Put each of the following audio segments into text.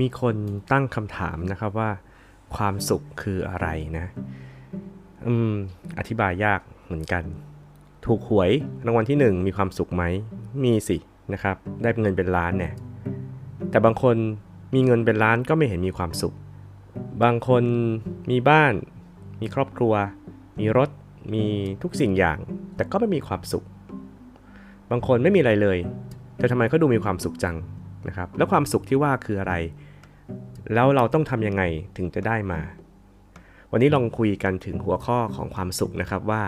มีคนตั้งคำถามนะครับว่า ความสุขคืออะไรนะอืมอธิบายยากเหมือนกัน ถูกหวยรางวัลที่หนึ่งมีความสุขไหม มีสินะครับ ได้เงินเป็นล้านเนี่ยแต่บางคนมีเงินเป็นล้านก็ไม่เห็นมีความสุข บางคนมีบ้าน มีครอบครัว มีรถ มีทุกสิ่งอย่าง แต่ก็ไม่มีความสุข บางคนไม่มีอะไรเลย แต่ทำไมก็ดูมีความสุขจังนะครับ แล้วความสุขที่ว่าคืออะไร แล้วเราต้องทำยังไงถึงจะได้มา วันนี้ลองคุยกันถึงหัวข้อของความสุขนะครับว่า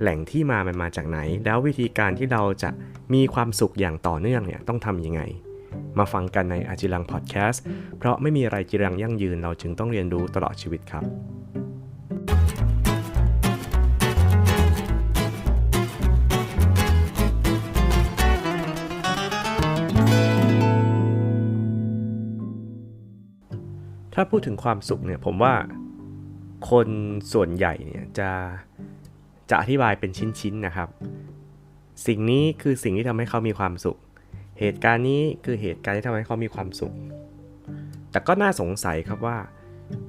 แหล่งที่มามันมาจากไหน แล้ววิธีการที่เราจะมีความสุขอย่างต่อเนื่องเนี่ยต้องทำยังไง มาฟังกันในอาจิรังพอดแคสต์เพราะไม่มีอะไรจิรังยั่งยืนเราจึงต้องเรียนรู้ตลอดชีวิตครับ ถ้าพูดถึงความสุขเนี่ยผมว่าคนส่วนใหญ่เนี่ยจะจะอธิบายเป็นชิ้นๆนะครับ สิ่งนี้คือสิ่งที่ทำให้เขามีความสุข เหตุการณ์นี้คือเหตุการณ์ที่ทำให้เขามีความสุข แต่ก็น่าสงสัยครับว่า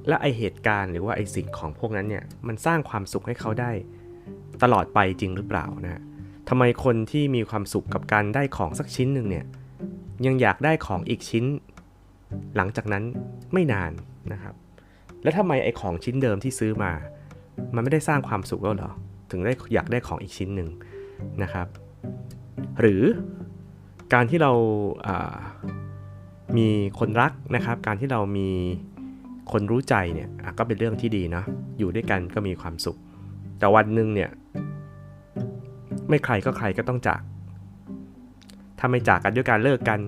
และไอเหตุการณ์หรือว่าไอสิ่งของพวกนั้นเนี่ยมันสร้างความสุขให้เขาได้ตลอดไปจริงหรือเปล่านะทำไมคนที่มีความสุขกับการได้ของสักชิ้นหนึ่งเนี่ยยังอยากได้ของอีกชิ้น หลังจากนั้นไม่นานนะครับ แล้วทำไมไอของชิ้นเดิมที่ซื้อมา มันไม่ได้สร้างความสุขแล้วเหรอ ถึงได้อยากได้ของอีกชิ้นหนึ่งนะครับ หรือการที่เราามีคนรักนะครับ การที่เรามีคนรู้ใจเนี่ยก็เป็นเรื่องที่ดีนะอยู่ด้วยกันก็มีความสุข แต่วันหนึ่งเนี่ยไม่ใครก็ใครก็ต้องจาก ถ้าไม่จากกันด้วยการเลิกกัน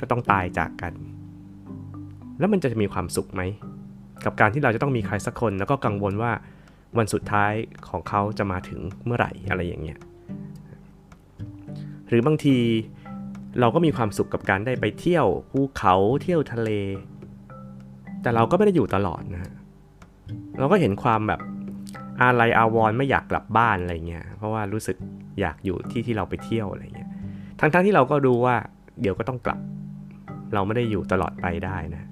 ก็ต้องตายจากกัน แล้วมันจะมีความสุขไหม กับการที่เราจะต้องมีใครสักคน แล้วก็กังวลว่าวันสุดท้ายของเขาจะมาถึงเมื่อไหร่อะไรอย่างเงี้ยหรือบางทีเราก็มีความสุขกับการได้ไปเที่ยวภูเขาเที่ยวทะเล แต่เราก็ไม่ได้อยู่ตลอดนะฮะเราก็เห็นความแบบอาลัยอาวรณ์ไม่อยากกลับบ้านอะไรเงี้ยเพราะว่ารู้สึกอยากอยู่ที่ที่เราไปเที่ยวอะไรเงี้ยทั้งๆทที่เราก็รู้ว่าเดี๋ยวก็ต้องกลับ เราไม่ได้อยู่ตลอดไปได้นะ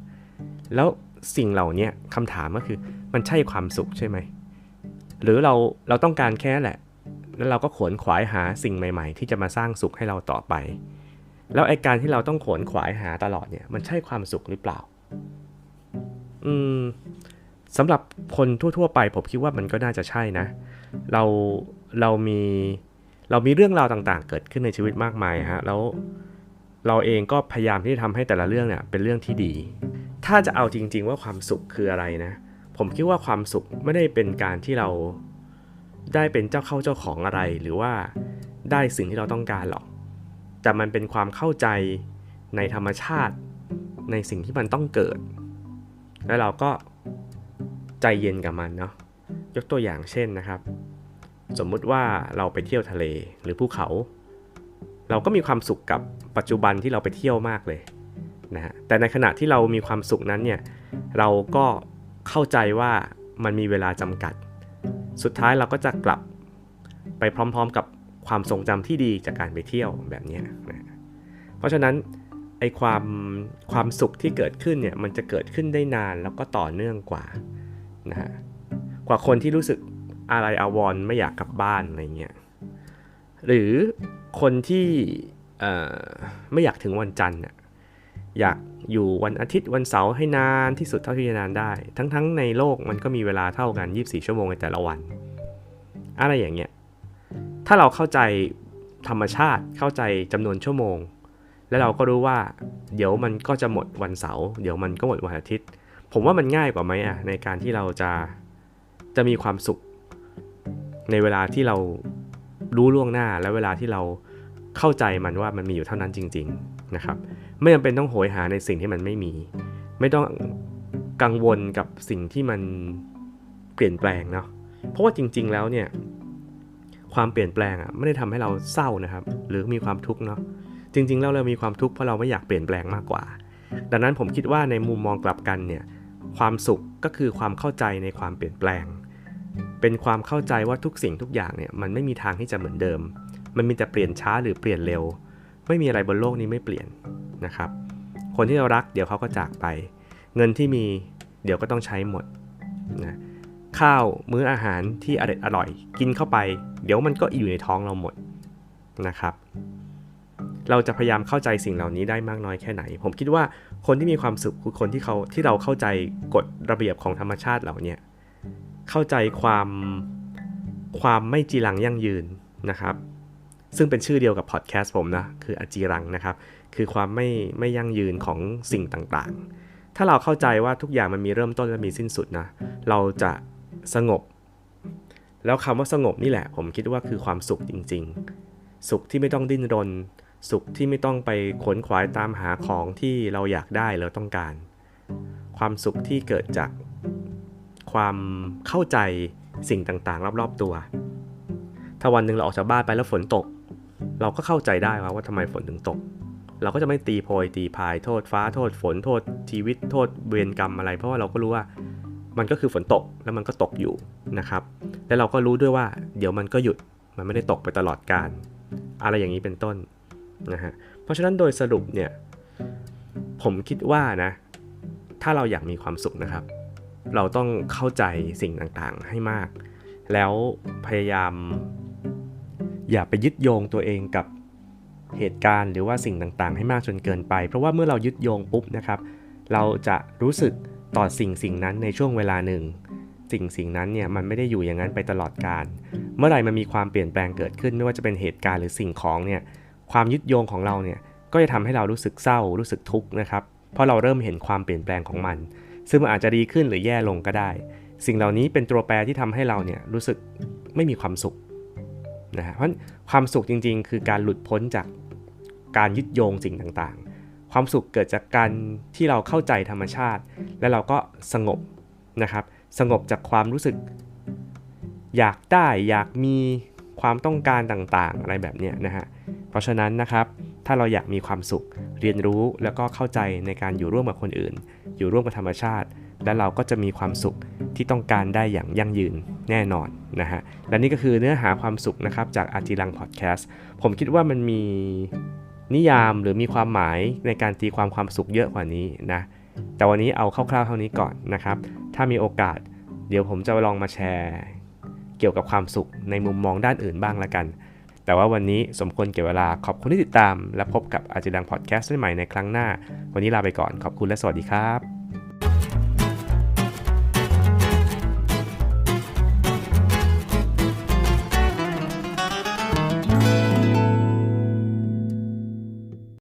แล้วสิ่งเหล่านี้คำถามก็คือมันใช่ความสุขใช่ไหม หรือเราเราต้องการแค่แหละ แล้วเราก็ขวนขวายหาสิ่งใหม่ ๆ ที่จะมาสร้างสุขให้เราต่อไป แล้วไอการที่เราต้องขวนขวายหาตลอดเนี่ย มันใช่ความสุขหรือเปล่า อืมสำหรับคนทั่ว ๆ ไปผมคิดว่ามันก็น่าจะใช่นะ เราเรามีเรามีเรื่องราวต่างๆ เกิดขึ้นในชีวิตมากมายฮะแล้วเราเองก็พยายามที่จะทำให้แต่ละเรื่องเนี่ยเป็นเรื่องที่ดี ถ้าจะเอาจริง ๆ ว่าความสุขคืออะไรนะ ผมคิดว่าความสุขไม่ได้เป็นการที่เราได้เป็นเจ้าเข้าเจ้าของอะไร หรือว่าได้สิ่งที่เราต้องการหรอก แต่มันเป็นความเข้าใจในธรรมชาติ ในสิ่งที่มันต้องเกิด แล้วเราก็ใจเย็นกับมันเนาะ ยกตัวอย่างเช่นนะครับ สมมุติว่าเราไปเที่ยวทะเลหรือภูเขา เราก็มีความสุขกับปัจจุบันที่เราไปเที่ยวมากเลย นะฮะแต่ในขณะที่เรามีความสุขนั้นเนี่ยเราก็เข้าใจว่ามันมีเวลาจำกัด สุดท้ายเราก็จะกลับไปพร้อมๆกับความทรงจำที่ดีจากการไปเที่ยวแบบนี้นะเพราะฉะนั้นไอความความสุขที่เกิดขึ้นเนี่ยมันจะเกิดขึ้นได้นานแล้วก็ต่อเนื่องกว่านะฮะกว่าคนที่รู้สึกอะไรอาวรณ์ไม่อยากกลับบ้านอะไรเงี้ยหรือคนที่ไม่อยากถึงวันจันทร์ อยากอยู่วันอาทิตย์วันเสาร์ให้นานที่สุดเท่าที่จะนานได้ ทั้งๆในโลกมันก็มีเวลาเท่ากัน 24 ชั่วโมงในแต่ละวัน อะไรอย่างเงี้ยถ้าเราเข้าใจธรรมชาติเข้าใจจำนวนชั่วโมง แล้วเราก็รู้ว่า เดี๋ยวมันก็จะหมดวันเสาร์เดี๋ยวมันก็หมดวันอาทิตย์ ผมว่ามันง่ายกว่าไหมอะในการที่เราจะจะมีความสุข ในเวลาที่เรารู้ล่วงหน้าและเวลาที่เรา เข้าใจมันว่ามันมีอยู่เท่านั้นจริง ๆนะครับ ไม่จำเป็นต้องโหยหาในสิ่งที่มันไม่มี ไม่ต้องกังวลกับสิ่งที่มันเปลี่ยนแปลงเนาะเพราะว่าจริง ๆ แล้วเนี่ยความเปลี่ยนแปลงอะไม่ได้ทำให้เราเศร้านะครับ หรือมีความทุกข์เนาะจริง ๆ แล้วเรามีความทุกข์เพราะเราไม่อยากเปลี่ยนแปลงมากกว่า ดังนั้นผมคิดว่าในมุมมองกลับกันเนี่ยความสุขก็คือความเข้าใจในความเปลี่ยนแปลง เป็นความเข้าใจว่าทุกสิ่งทุกอย่างเนี่ยมันไม่มีทางที่จะเหมือนเดิม มันมีแต่เปลี่ยนช้าหรือเปลี่ยนเร็ว ไม่มีอะไรบนโลกนี้ไม่เปลี่ยนนะครับ คนที่เรารักเดี๋ยวเขาก็จากไป เงินที่มีเดี๋ยวก็ต้องใช้หมดนะข้าวมื้ออาหารที่อร่อยอร่อย กินเข้าไป เดี๋ยวมันก็อยู่ในท้องเราหมดนะครับ เราจะพยายามเข้าใจสิ่งเหล่านี้ได้มากน้อยแค่ไหน ผมคิดว่าคนที่มีความสุขคือคนที่เขาที่เราเข้าใจกฎระเบียบของธรรมชาติเหล่านี้เข้าใจความความไม่จีรังยั่งยืนนะครับ ซึ่งเป็นชื่อเดียวกับพอดแคสต์ผมนะ คืออจีรังนะครับ คือความไม่ไม่ยั่งยืนของสิ่งต่างๆ ถ้าเราเข้าใจว่าทุกอย่างมันมีเริ่มต้นและมีสิ้นสุดนะ เราจะสงบ แล้วคำว่าสงบนี่แหละ ผมคิดว่าคือความสุขจริง ๆ สุขที่ไม่ต้องดิ้นรน สุขที่ไม่ต้องไปขนขวายตามหาของที่เราอยากได้เราต้องการ ความสุขที่เกิดจากความเข้าใจสิ่งต่างๆ รอบๆตัว ถ้าวันหนึ่งเราออกจากบ้านไปแล้วฝนตก เราก็เข้าใจได้ว่าว่าทำไมฝนถึงตก เราก็จะไม่ตีโพยตีพายโทษฟ้าโทษฝนโทษชีวิตโทษเวรกรรมอะไร เพราะว่าเราก็รู้ว่ามันก็คือฝนตกแล้วมันก็ตกอยู่นะครับ และเราก็รู้ด้วยว่า เดี๋ยวมันก็หยุดมันไม่ได้ตกไปตลอดกาลอะไรอย่างนี้เป็นต้นนะฮะเพราะฉะนั้นโดยสรุปเนี่ยผมคิดว่านะ ถ้าเราอยากมีความสุขนะครับ เราต้องเข้าใจสิ่งต่างๆให้มาก แล้วพยายาม อย่าไปยึดโยงตัวเองกับเหตุการณ์หรือว่าสิ่งต่างๆ ให้มากจนเกินไป เพราะว่าเมื่อเรายึดโยงปุ๊บนะครับ เราจะรู้สึกต่อสิ่งสิ่งนั้นในช่วงเวลาหนึ่ง สิ่งสิ่งนั้นเนี่ยมันไม่ได้อยู่อย่างนั้นไปตลอดกาลเมื่อไหร่มันมีความเปลี่ยนแปลงเกิดขึ้นไม่ว่าจะเป็นเหตุการณ์หรือสิ่งของเนี่ยความยึดโยงของเราเนี่ยก็จะทำให้เรารู้สึกเศร้ารู้สึกทุกข์นะครับเพราะเราเริ่มเห็นความเปลี่ยนแปลงของมัน ซึ่งมันอาจจะดีขึ้นหรือแย่ลงก็ได้ สิ่งเหล่านี้เป็นตัวแปรที่ทำให้เราเนี่ยรู้สึกไม่มีความสุข นะฮะเพราะความสุขจริง ๆ คือการหลุดพ้นจากการยึดโยงสิ่งต่างๆ ความสุขเกิดจากการที่เราเข้าใจธรรมชาติ และเราก็สงบนะครับ สงบจากความรู้สึก อยากได้อยากมีความต้องการต่างๆ อะไรแบบนี้นะฮะ เพราะฉะนั้นนะครับถ้าเราอยากมีความสุขเรียนรู้แล้วก็เข้าใจในการอยู่ร่วมกับคนอื่น อยู่ร่วมกับธรรมชาติ และเราก็จะมีความสุขที่ต้องการได้อย่างยั่งยืนแน่นอนนะฮะ และนี่ก็คือเนื้อหาความสุขนะครับจากอาจิรังพอดแคสต์ ผมคิดว่ามันมีนิยามหรือมีความหมายในการตีความความสุขเยอะกว่านี้นะ แต่วันนี้เอาคร่าวๆเท่านี้ก่อนนะครับ ถ้ามีโอกาสเดี๋ยวผมจะลองมาแชร์ เกี่ยวกับความสุขในมุมมองด้านอื่นบ้างละกัน แต่ว่าวันนี้สมควรเก็บเวลาขอบคุณที่ติดตาม และพบกับอาจิรังพอดแคสต์ได้ใหม่ในครั้งหน้า วันนี้ลาไปก่อนขอบคุณและสวัสดีครับ